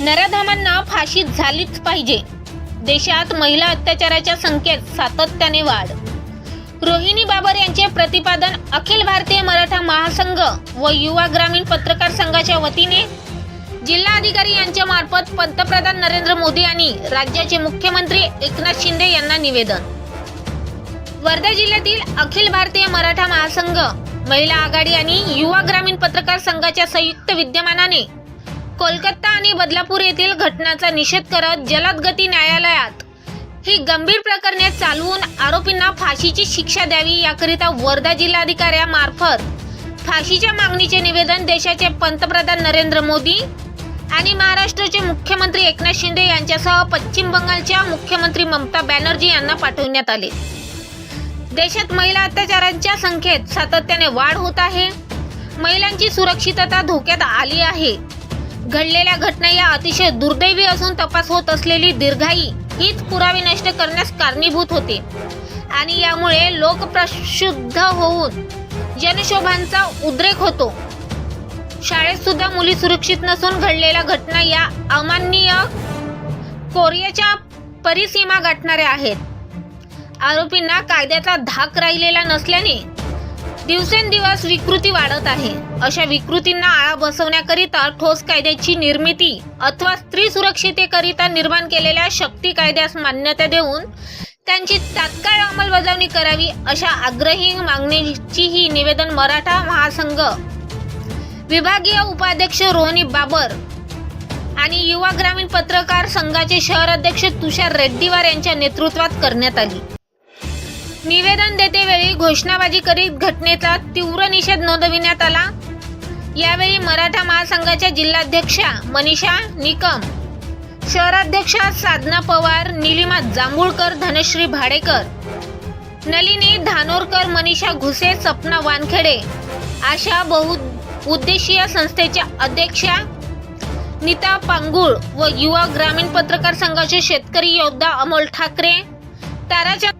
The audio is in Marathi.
नराधामांना फाशी झालीच पाहिजे. देशात महिला अत्याचाराच्या संख्येत सातत्याने वाढ. रोहिणी बाबर यांचे प्रतिपादन अखिल भारतीय मराठा महासंघ व युवा ग्रामीण पत्रकार संघाच्या वतीने जिल्हाधिकारी यांच्या मार्फत पंतप्रधान नरेंद्र मोदी आणि राज्याचे मुख्यमंत्री एकनाथ शिंदे यांना निवेदन. वर्धा जिल्ह्यातील अखिल भारतीय मराठा महासंघ महिला आघाडी आणि युवा ग्रामीण पत्रकार संघाच्या संयुक्त विद्यमानाने कोलकाता आणि बदलापूर येथील घटनांचा निषेध करत जलद गती न्यायालयात. ही गंभीर प्रकरणे चालवून आरोपींना फाशीची शिक्षा द्यावी याकरिता वर्धा जिल्हाधिकाऱ्यामार्फत फाशीच्या मागणीचे निवेदन देशाचे पंतप्रधान नरेंद्र मोदी आणि महाराष्ट्राचे मुख्यमंत्री एकनाथ शिंदे यांच्यासह पश्चिम बंगालच्या मुख्यमंत्री ममता बॅनर्जी यांना पाठवण्यात आले. देशात महिला अत्याचारांच्या संख्येत सातत्याने वाढ होत आहे. महिलांची सुरक्षितता धोक्यात आली आहे. घडलेल्या घटना या अतिशय दुर्दैवी असून तपास होत असलेली दीर्घाई हीच पुरावे नष्ट करण्यास कारणीभूत होते. आणि यामुळे लोक प्रशुद्ध होऊन जनशोभांचा उद्रेक होतो. शाळेत सुद्धा मुली सुरक्षित नसून घडलेल्या घटना या अमाननीय कोरियाच्या परिसीमा गाठणाऱ्या आहेत. आरोपींना कायद्याचा धाक राहिलेला नसल्याने दिवसेंदिवस विकृती वाढत आहे. अशा विकृतींना आळा बसवण्याकरिता ठोस कायद्याची निर्मिती अथवा स्त्री सुरक्षितेकरिता निर्माण केलेल्या शक्ती कायद्यास मान्यता देऊन त्यांची तात्काळ अंमलबजावणी करावी अशा आग्रही मागणीची ही निवेदन मराठा महासंघ. विभागीय उपाध्यक्ष रोहनी बाबर आणि युवा ग्रामीण पत्रकार संघाचे शहर अध्यक्ष तुषार रेड्डीवार यांच्या नेतृत्वात करण्यात आली. निवेदन देतेवेळी घोषणाबाजी करीत घटनेचा तीव्र निषेध नोंदविण्यात आला. यावेळी मराठा महासंघाच्या जिल्हाध्यक्षा मनीषा निकम शहराध्यक्षा साधना पवार निलिमा जांभूळकर धनश्री भाडेकर नलिनी धानोरकर मनीषा घुसे सपना वानखेडे आशा बहुउद्देशीय संस्थेच्या अध्यक्षा नीता पांगुळ व युवा ग्रामीण पत्रकार संघाचे शेतकरी योद्धा अमोल ठाकरे ताराच्या